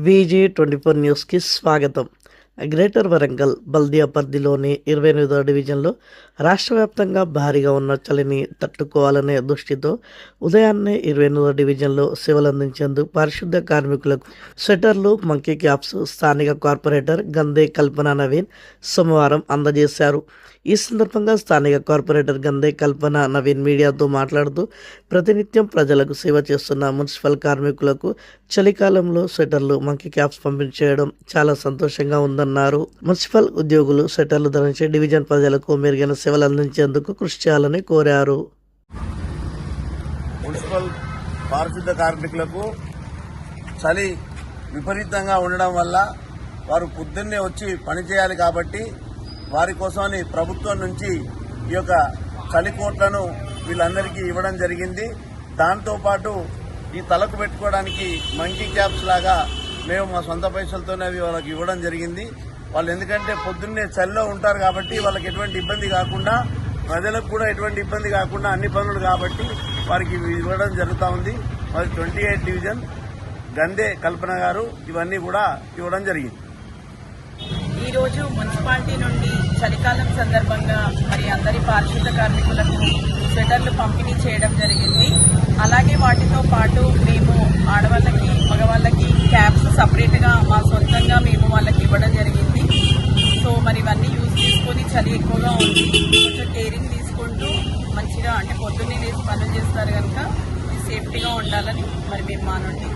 VJ twenty four న్యూస్కి స్వాగతం greater Warangal బల్దియా పరిధిలోని ఇరవై ఎనిమిదో డివిజన్లో రాష్ట్ర వ్యాప్తంగా భారీగా ఉన్న చలిని తట్టుకోవాలనే దృష్టితో ఉదయాన్నే ఇరవై ఎనిమిదో డివిజన్లో సేవలు అందించేందుకు పారిశుద్ధ కార్మికులకు స్వెటర్లు మంకీ క్యాప్స్ స్థానిక కార్పొరేటర్ గందే కల్పన నవీన్ సోమవారం అందజేశారు. ఈ సందర్భంగా స్థానిక కార్పొరేటర్ గందే కల్పన నవీన్ మీడియాతో మాట్లాడుతూ ప్రతినిత్యం ప్రజలకు సేవ చేస్తున్న మున్సిపల్ కార్మికులకు చలికాలంలో స్వెటర్లు మంకీ క్యాప్స్ పంపిణీ చేయడం చాలా సంతోషంగా ఉంది ఉందన్నారు మున్సిపల్ ఉద్యోగులు స్వెటర్లు ధరించి డివిజన్ ప్రజలకు మెరుగైన సేవలు అందించేందుకు కృషి చేయాలని కోరారు. మున్సిపల్ పారిశుద్ధ కార్మికులకు చలి విపరీతంగా ఉండడం వల్ల వారు పొద్దున్నే వచ్చి పని చేయాలి కాబట్టి వారి కోసమని ప్రభుత్వం నుంచి ఈ యొక్క చలి కోట్లను వీళ్ళందరికీ ఇవ్వడం జరిగింది. దాంతోపాటు ఈ తలకు పెట్టుకోవడానికి మంకీ క్యాప్స్ లాగా మేము మా సొంత పైసలతోనే అవి వాళ్ళకి ఇవ్వడం జరిగింది. వాళ్ళు ఎందుకంటే పొద్దున్నే చలిలో ఉంటారు కాబట్టి వాళ్ళకి ఎటువంటి ఇబ్బంది కాకుండా ప్రజలకు కూడా ఎటువంటి ఇబ్బంది కాకుండా అన్ని పనులు కాబట్టి వారికి ఇవి ఇవ్వడం జరుగుతూ ఉంది. మరి twenty eight division Gande Kalpana గారు ఇవన్నీ కూడా ఇవ్వడం జరిగింది. ఈ రోజు మున్సిపాలిటీ నుండి చలికాలం సందర్భంగా మరి అందరి పారిశుద్ధ కార్మికులకు స్వెటర్లు పంపిణీ చేయడం జరిగింది. అలాగే వాటితో పాటు మేము ఆడవాళ్ళకి మగవాళ్ళకి సపరేట్గా మా సొంతంగా మేము వాళ్ళకి ఇవ్వడం జరిగింది. సో మరి ఇవన్నీ యూజ్ చేసుకొని చలి ఎక్కువగా ఉంది. కొంచెం కేరింగ్ తీసుకుంటూ మంచిగా అంటే పొద్దున్నే లేచి పనులు చేస్తారు కనుక సేఫ్టీగా ఉండాలని మరి మేము మానండి